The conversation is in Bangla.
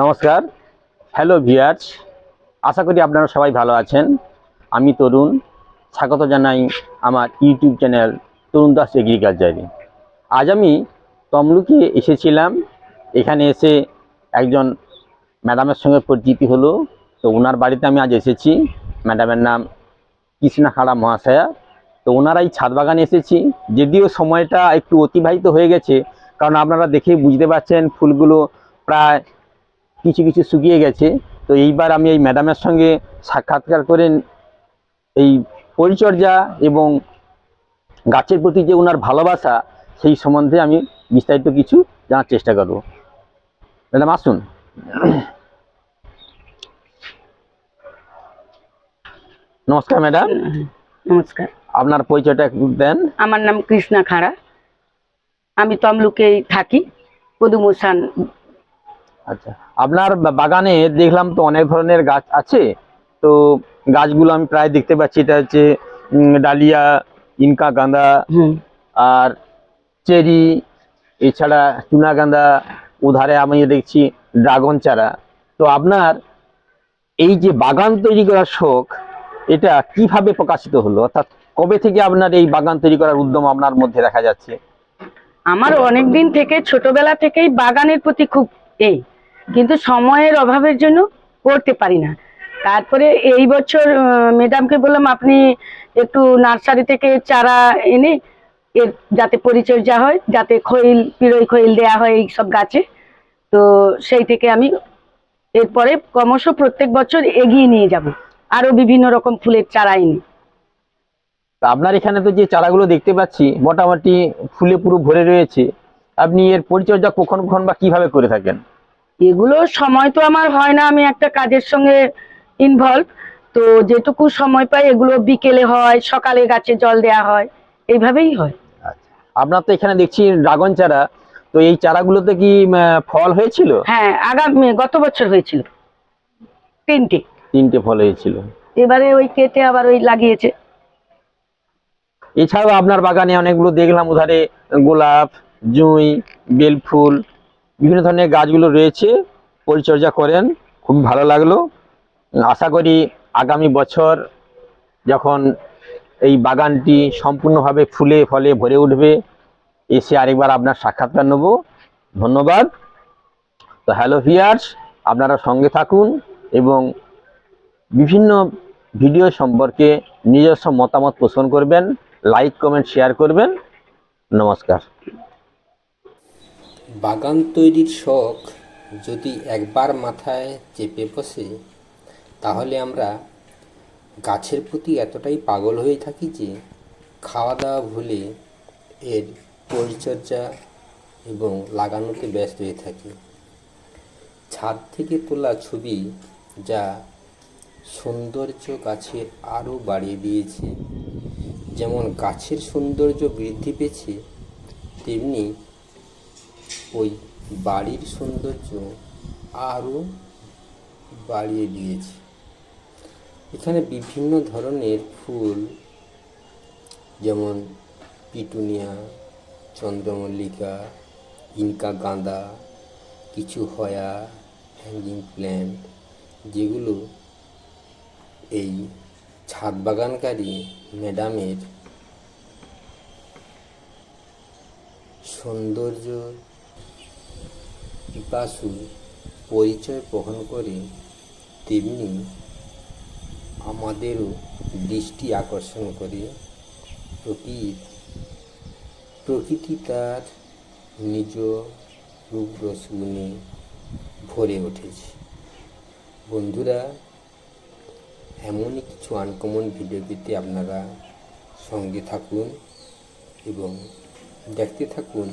নমস্কার। হ্যালো ভিয়ার্স আশা করি আপনারা সবাই ভালো আছেন। আমি তরুণ, স্বাগত জানাই আমার ইউটিউব চ্যানেল তরুণ দাস এগ্রিকালচারে আজ আমি তমলুকে এসেছিলাম, এখানে এসে একজন ম্যাডামের সঙ্গে পরিচিতি হলো। তো ওনার বাড়িতে আমি আজ এসেছি। ম্যাডামের নাম কৃষ্ণা খাড়া মহাশয়া। তো ওনারাই ছাদ বাগানে এসেছি। যদিও সময়টা একটু অতিবাহিত হয়ে গেছে, কারণ আপনারা দেখে বুঝতে পারছেন ফুলগুলো প্রায় কিছু কিছু শুকিয়ে গেছে। তো এইবার আমি এই ম্যাডামের সঙ্গে সাক্ষাৎকার করে এই পরিচর্যা এবং গাছের প্রতি যে ওনার ভালোবাসা, সেই সম্বন্ধে আমি বিস্তারিত কিছু জানার চেষ্টা করব। ম্যাডাম, আসুন। নমস্কার, ম্যাডাম। নমস্কার। আপনার পরিচয়টা একটু দেন। আমার নাম কৃষ্ণা খাড়া। আমি তমলুকেই থাকি পদুমোসান। আচ্ছা আপনার বাগানে দেখলাম তো অনেক ধরনের গাছ আছে। তো গাছগুলো আমি প্রায় দেখতে পাচ্ছি এটা হচ্ছে ডালিয়া ইনকা গাঁদা আর চেরি এছাড়া চুনা গাঁদা উধারে আমি দেখছি ড্রাগন চারা। তো আপনার এই যে বাগান তৈরি করার শখ এটা কীভাবে প্রকাশিত হলো? অর্থাৎ কবে থেকে আপনার এই বাগান তৈরি করার উদ্যম আপনার মধ্যে দেখা যাচ্ছে? আমার অনেক দিন থেকে, ছোটবেলা থেকেই বাগানের প্রতি খুব এই, কিন্তু সময়ের অভাবের জন্য করতে পারি না। তারপরে এই বছর ম্যাডামকে বললাম, আপনি একটু নার্সারি থেকে চারা এনে এর যাতে পরিচর্যা হয়, যাতে খৈল, পিরই খৈল দেয়া হয় এই সব গাছে। তো সেই থেকে আমি এরপরে ক্রমশ প্রত্যেক বছর এগিয়ে নিয়ে যাব। আরও বিভিন্ন রকম ফুলের চারা এনে। তা আপনার এখানে তো যে চারাগুলো দেখতে পাচ্ছি মোটামুটি ফুলে পুরো ভরে রয়েছে আপনি এর পরিচর্যা কখন কখন বা কীভাবে করে থাকেন? এগুলো সময় তো আমার হয় না আমি একটা কাজের সঙ্গে ইনভলভ তো যেটুকু সময় পাই এগুলো বিকেলে হয় সকালে গাছে জল দেয়া হয় এইভাবেই হয়। আপনার তো এখানে দেখছি ড্রাগন চারা তো এই চারাগুলোতে কি ফল হয়েছিল? হ্যাঁ আগামী গত বছর হয়েছিল। তিনটে। তিনটে ফল হয়েছিল। এবারে ওই কেটে আবার ওই লাগিয়েছে। এছাড়াও আপনার বাগানে অনেকগুলো দেখলাম, উধারে গোলাপ, জুঁই, বেলফুল, বিভিন্ন ধরনের গাছগুলো রয়েছে, পরিচর্যা করেন, খুব ভালো লাগল। আশা করি আগামী বছর যখন এই বাগানটি সম্পূর্ণভাবে ফুলে ফলে ভরে উঠবে, এসে আরেকবার আপনার সাক্ষাৎকার নেব। ধন্যবাদ। তো হ্যালো ভিয়ার্স আপনারা সঙ্গে থাকুন এবং বিভিন্ন ভিডিও সম্পর্কে নিজস্ব মতামত পোষণ করবেন। লাইক কমেন্ট শেয়ার করবেন। নমস্কার। বাগান তৈরির শখ যদি একবার মাথায় চেপে বসে, তাহলে আমরা গাছের প্রতি এতটাই পাগল হয়ে থাকি যে খাওয়া দাওয়া ভুলে এর পরিচর্যা এবং লাগানোতে ব্যস্ত হয়ে থাকি। ছাদ থেকে তোলা ছবি যা সৌন্দর্য গাছের আরও বাড়িয়ে দিয়েছে। যেমন গাছের সৌন্দর্য বৃদ্ধি পেয়েছে, তেমনি ওই বাড়ির সৌন্দর্য আরও বাড়িয়ে দিয়েছে। এখানে বিভিন্ন ধরনের ফুল, যেমন পিটুনিয়া, চন্দ্রমল্লিকা, ইনকা গাঁদা, কিছু হয়া, হ্যাঙ্গিং প্ল্যান্ট, যেগুলো এই ছাদ বাগানকারী ম্যাডামের সৌন্দর্য পিপাসু পরিচয় বহন করে তেমনি আমাদেরও দৃষ্টি আকর্ষণ করে। প্রকৃতি প্রকৃতি তার নিজ রূপ রসগুণে ভরে উঠেছে। বন্ধুরা এমনই কিছু আনকমন ভিডিও পেতে আপনারা সঙ্গে থাকুন এবং দেখতে থাকুন।